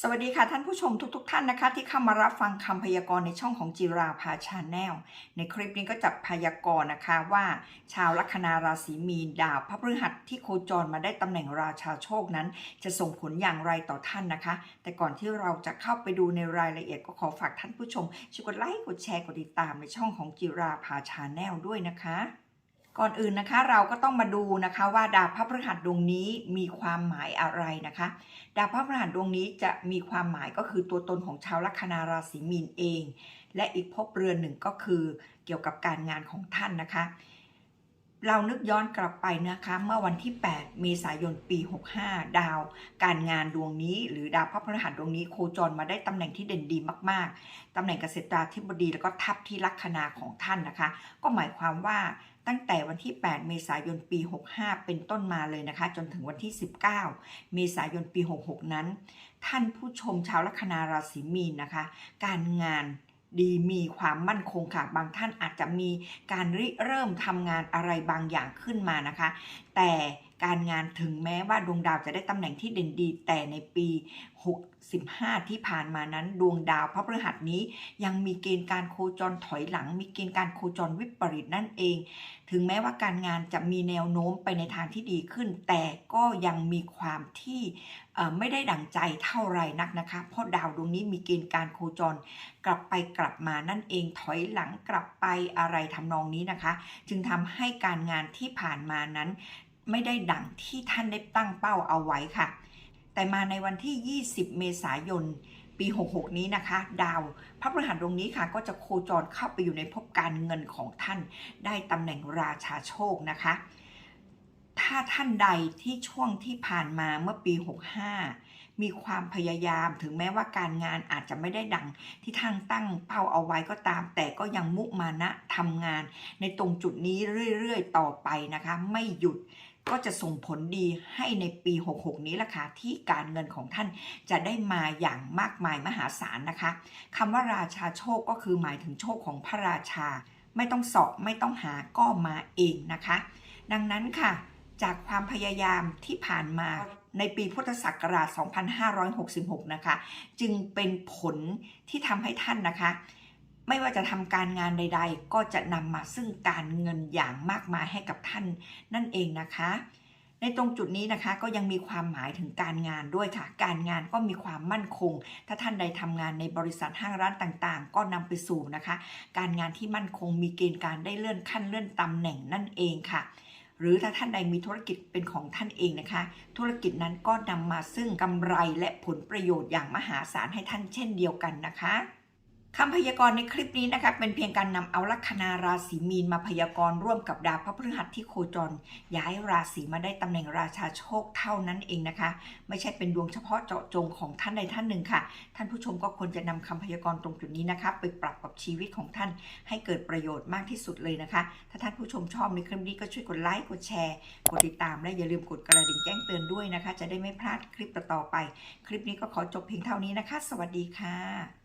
สวัสดีค่ะท่านผู้ชมทุกๆทท่านนะคะ ที่เข้ามารับฟังคำพยากรณ์ในช่องของจิราภาชาแนลในคลิปนี้ก็จะพยากรณ์นะคะว่า ชาวลัคนาราศีมีนดาวพระพฤหัสที่โคจรมาได้ตำแหน่งราชาโชคนั้น จะส่งผลอย่างไรต่อท่านนะคะ แต่ก่อนที่เราจะเข้าไปดูในรายละเอียดก็ขอฝากท่านผู้ชมช่วยกดไลค์กดแชร์กดติดตามในช่องของจิราภาชาแนลด้วยนะคะ ก่อนอื่นนะคะเราก็ต้องมาดูนะคะว่าดาวพระพฤหัสดวงนี้มีความหมายอะไรนะคะ ดาวพระพฤหัสดวงนี้จะมีความหมายก็คือตัวตนของชาวลัคนาราศีมีนเอง และอีกภพเรือนหนึ่งก็คือเกี่ยวกับการงานของท่านนะคะ เรานึกย้อนกลับไปนะคะ เมื่อวันที่ 8 เมษายนปี 65 ดาว การงานดวงนี้ หรือดาวพระพฤหัสดวงนี้โคจรมาได้ตำแหน่งที่เด่นดีมากๆตำแหน่งเกษตราธิบดีแล้วก็ทับที่ลัคนาของท่านนะคะ ก็หมายความว่าตั้งแต่วันที่ 8 เมษายนปี 65 เป็นต้นมาเลยนะคะ จนถึงวันที่ 19 เมษายนปี 66 นั้น ท่านผู้ชมชาวลัคนาราศีมีนนะคะ การงาน ดีมีความมั่นคงค่ะ บางท่านอาจจะมีการริเริ่มทำงานอะไรบางอย่างขึ้นมานะคะ แต่ การงานถึงแม้ว่าดวงดาวจะได้ตำแหน่งที่เด่นดี แต่ในปี 65 ที่ผ่านมานั้น ดวงดาวพระพฤหัสนี้ ยังมีเกณฑ์การโคจรถอยหลัง มีเกณฑ์การโคจรวิปริตนั่นเอง ถึงแม้ว่าการงานจะมีแนวโน้มไปในทางที่ดีขึ้น แต่ก็ยังมีความที่ไม่ได้ดั่งใจเท่าไหร่นักนะคะ เพราะดาวดวงนี้มีเกณฑ์การโคจร กลับไปกลับมานั่นเองถอยหลังกลับไปอะไรทำนองนี้นะคะ จึงทำให้การงานที่ผ่านมานั้น ไม่ได้ดังที่ท่านได้ตั้งเป้าเอาไว้ค่ะ แต่มาในวันที่ 20 เมษายน ปี 66 นี้นะคะ ดาวพระพฤหัสดวงนี้ค่ะ ก็จะโคจรเข้าไปอยู่ในภพการเงินของท่าน ได้ตำแหน่งราชาโชคนะคะ ถ้าท่านใดที่ช่วงที่ผ่านมาเมื่อปี 65 มีความพยายามถึงแม้ว่าการงานอาจจะไม่ได้ดังที่ท่านตั้งเป้าเอาไว้ก็ตาม แต่ก็ยังมุมานะทำงาน ในตรงจุดนี้เรื่อยๆ ต่อไปนะคะ ไม่หยุด ก็จะส่งผลดีให้ในปี 66 นี้ล่ะค่ะที่การเงินของท่านจะได้มาอย่างมากมายมหาศาลนะคะคำว่าราชาโชคก็คือหมายถึงโชคของพระราชา ไม่ต้องสอบไม่ต้องหาก็มาเองนะคะ ดังนั้นค่ะ จากความพยายามที่ผ่านมาในปีพุทธศักราช 2566 นะคะ จึงเป็นผลที่ทำให้ท่านนะคะ ไม่ว่าจะทำการงานใด ๆ ก็จะนำมาซึ่งการเงินอย่างมากมายให้กับท่านนั่นเองนะคะ ในตรงจุดนี้นะคะก็ยังมีความหมายถึงการงานด้วยค่ะ การงานก็มีความมั่นคง ถ้าท่านใดทำงานในบริษัทห้างร้านต่างๆ ก็นำไปสู่นะคะ การงานที่มั่นคงมีเกณฑ์การได้เลื่อนขั้นเลื่อนตำแหน่งนั่นเองค่ะหรือถ้าท่านใดมีธุรกิจเป็นของท่านเองนะคะ ธุรกิจนั้นก็นำมาซึ่งกำไรและผลประโยชน์อย่างมหาศาลให้ท่านเช่นเดียวกันนะคะ คำพยากรณ์ในคลิปนี้นะคะเป็นเพียงการนำเอาลัคนาราศีมีนมาพยากรณ์ร่วมกับดาวพระพฤหัสที่โคจร ย้ายราศีมาได้ตำแหน่งราชาโชคเท่านั้นเองนะคะ ไม่ใช่เป็นดวงเฉพาะเจาะจงของท่านใดท่านหนึ่งค่ะ ท่านผู้ชมก็ควรจะนำคำพยากรณ์ตรงจุดนี้นะคะไปปรับกับชีวิตของท่านให้เกิดประโยชน์มากที่สุดเลยนะคะ ถ้าท่านผู้ชมชอบในคลิปนี้ก็ช่วยกดไลค์กดแชร์กดติดตามและอย่าลืมกดกระดิ่งแจ้งเตือนด้วยนะคะ จะได้ไม่พลาดคลิปต่อๆไป คลิปนี้ก็ขอจบเพียงเท่านี้นะคะ สวัสดีค่ะ